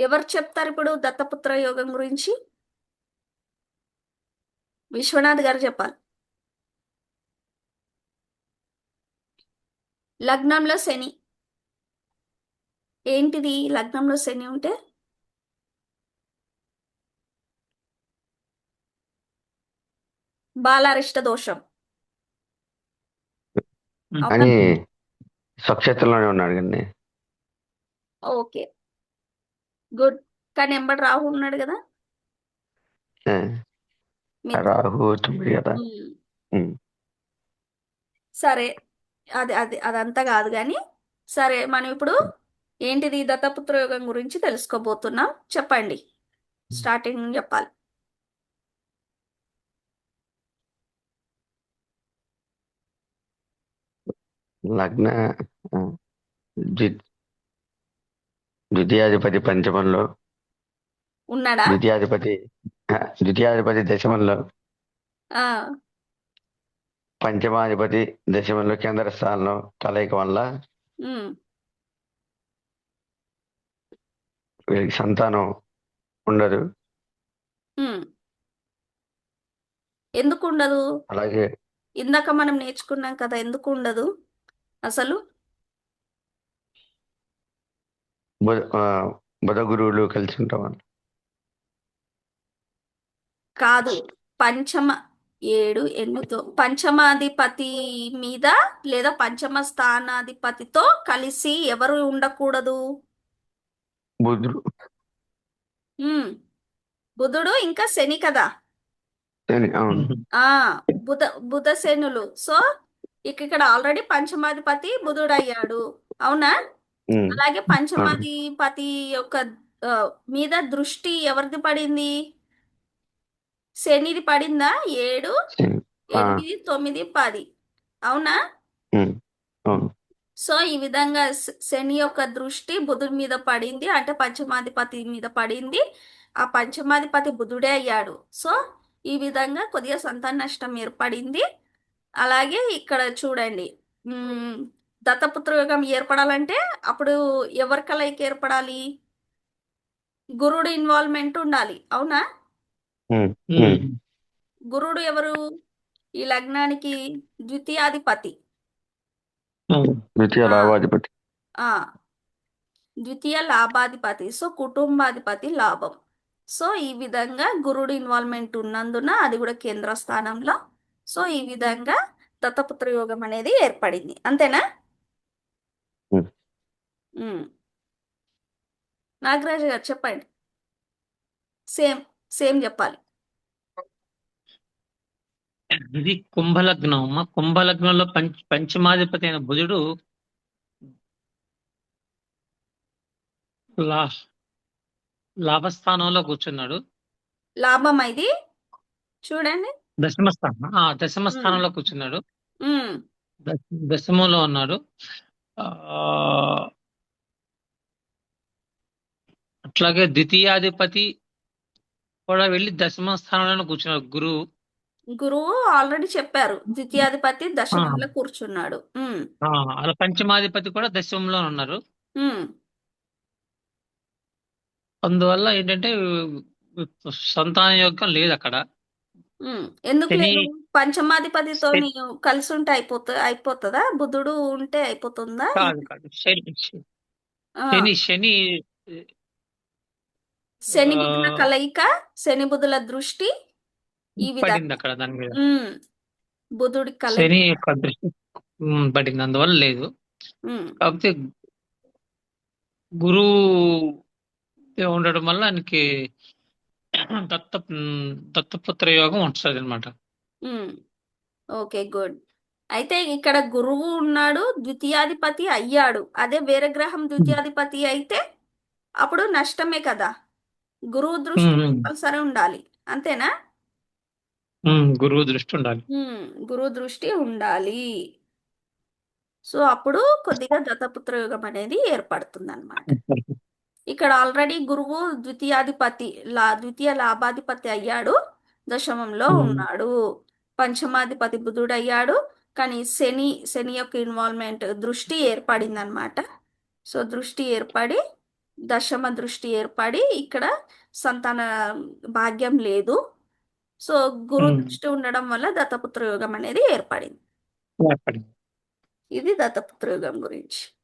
ఎవరు చెప్తారు ఇప్పుడు దత్తపుత్ర యోగం గురించి? విశ్వనాథ్ గారు చెప్పాలి. లగ్నంలో శని. ఏంటిది? లగ్నంలో శని ఉంటే? బాలారిష్ట దోషం. అని స్వక్షేత్రంలోనే ఉన్నాడు కానీ ఓకే. గుడ్. కానీ ఎంబడి రాహు ఉన్నాడు కదా? రాహు కదా. సరే. అది అది అదంతా కాదు కానీ సరే మనం ఇప్పుడు ఏంటిది దత్తపుత్ర యోగం గురించి తెలుసుకోబోతున్నాం. చెప్పండి. స్టార్టింగ్ చెప్పాలి. లగ్న ద్వితీయాధిపతి పంచమంలో ఉన్నాడా? ద్వితీయాధిపతి ద్వితీయాధిపతి దశమంలో ఆ. పంచమాధిపతి దశమంలో కేంద్ర స్థానంలో కలయిక వల్ల ఉమ్, వీరికి సంతానం ఉండదు. ఉమ్. ఎందుకు ఉండదు? అలాగే ఇందాక మనం నేర్చుకున్నాం కదా ఎందుకు ఉండదు? అసలు బుధ ఆ, బుధ గురువులు కలిసి ఉంటాం వల్ల కాదు. పంచమ ఏడు ఎనిమిదో పంచమాధిపతి మీద లేదా పంచమ స్థానాధిపతితో కలిసి ఎవరు ఉండకూడదు? బుధుడు. బుధుడు ఇంకా శని కదా? ఆ బుధ బుధ శనులు. సో ఇక ఇక్కడ ఆల్రెడీ పంచమాధిపతి బుధుడు అయ్యాడు అవునా? అలాగే పంచమాధిపతి యొక్క ఆ, మీద దృష్టి ఎవరిది పడింది? శనిది పడిందా? ఏడు శని. ఆ, ఎనిమిది తొమ్మిది పది. అవునా? ఉమ్, అవును. సో ఈ విధంగా శ- శని యొక్క దృష్టి బుధుడి మీద పడింది అంటే పంచమాధిపతి మీద పడింది. ఆ పంచమాధిపతి బుధుడే అయ్యాడు. సో ఈ విధంగా కొద్దిగా సంతాన నష్టం ఏర్పడింది. అలాగే ఇక్కడ చూడండి. ఉమ్, దత్తపుత్ర యోగం ఏర్పడాలంటే అప్పుడు ఎవరి కలయిక ఏర్పడాలి? గురుడు ఇన్వాల్వ్మెంట్ ఉండాలి అవునా? గురుడు ఎవరు? ఈ లగ్నానికి ద్వితీయాధిపతి. ద్వితీయ ఆ. లాభాధిపతి. ఆ. ద్వితీయ లాభాధిపతి సో కుటుంబాధిపతి లాభం. సో ఈ విధంగా గురుడు ఇన్వాల్వ్మెంట్ ఉన్నందున అది కూడా కేంద్ర స్థానంలో సో ఈ విధంగా దత్తపుత్ర యోగం అనేది ఏర్పడింది. అంతేనా. నాగరాజు గారు చెప్పండి. సేమ్ సేమ్ చెప్పాలి. ఇది కుంభలగ్నం అమ్మ కుంభలగ్నంలో పంచ పంచమాధిపతి అయిన బుధుడు లా లాభస్థానంలో కూర్చున్నాడు. లాభం ఇది? చూడండి. దశమ స్థానం ఆ దశమ స్థానంలో కూర్చున్నాడు. దశమంలో ఉన్నాడు. ఆ అట్లాగే ద్వితీయాధిపతి కూడా వెళ్ళి దశమ స్థానంలో కూర్చున్నాడు. గురువు. గురువు ఆల్రెడీ చెప్పారు. ద్వితీయాధిపతి దశమంలో కూర్చున్నాడు. ఉమ్. అలా పంచమాధిపతి కూడా దశమంలో ఉన్నారు. ఉమ్. అందువల్ల ఏంటంటే సంతాన యోగం లేదు అక్కడ. ఉమ్. ఎందుకు శని- లేదు? పంచమాధిపతితో నీవు కలిసి ఉంటే అయిపోతా అయిపోతుందా? బుధుడు ఉంటే అయిపోతుందా? కాదు కాదు. శని. ఆ, శని శని శని బుధుల కలయిక శని బుధుల దృష్టి ఈ పడింది విధంగా అక్కడ దాని మీద. ఉమ్. బుధుడి కలయిక. శని యొక్క దృష్టి ఉమ్, పడింది అందువల్ల లేదు. ఉమ్. కాకపోతే గురువు ఉండడం వల్ల ఆయనకి దత్త ఉమ్, దత్తపుత్ర యోగం వస్తుంది అనమాట ఉమ్. Okay good. అయితే ఇక్కడ గురువు ఉన్నాడు ద్వితీయాధిపతి అయ్యాడు. అదే వేరే గ్రహం ద్వితీయాధిపతి అయితే అప్పుడు నష్టమే కదా. గురువు దృష్టి ఉమ్, ఉమ్. కంపల్సరీ ఉండాలి. అంతేనా? గురువు దృష్టి ఉండాలి. ఉమ్, గురువు దృష్టి ఉండాలి. సో అప్పుడు కొద్దిగా దత్తపుత్ర యోగం అనేది ఏర్పడుతుంది అనమాట ఇక్కడ ఆల్రెడీ గురువు ద్వితీయాధిపతి లా ద్వితీయ లాభాధిపతి అయ్యాడు. దశమంలో ఉమ్. ఉన్నాడు. పంచమాధిపతి బుధుడు అయ్యాడు కానీ శని శని యొక్క ఇన్వాల్వ్మెంట్ దృష్టి ఏర్పడింది అనమాట సో దృష్టి ఏర్పడి దశమ దృష్టి ఏర్పడి ఇక్కడ సంతాన భాగ్యం లేదు. సో గురు ఉమ్. దృష్టి ఉండడం వల్ల దత్తపుత్ర యోగం అనేది ఏర్పడింది. ఏర్పడింది. ఇది దత్తపుత్ర యోగం గురించి.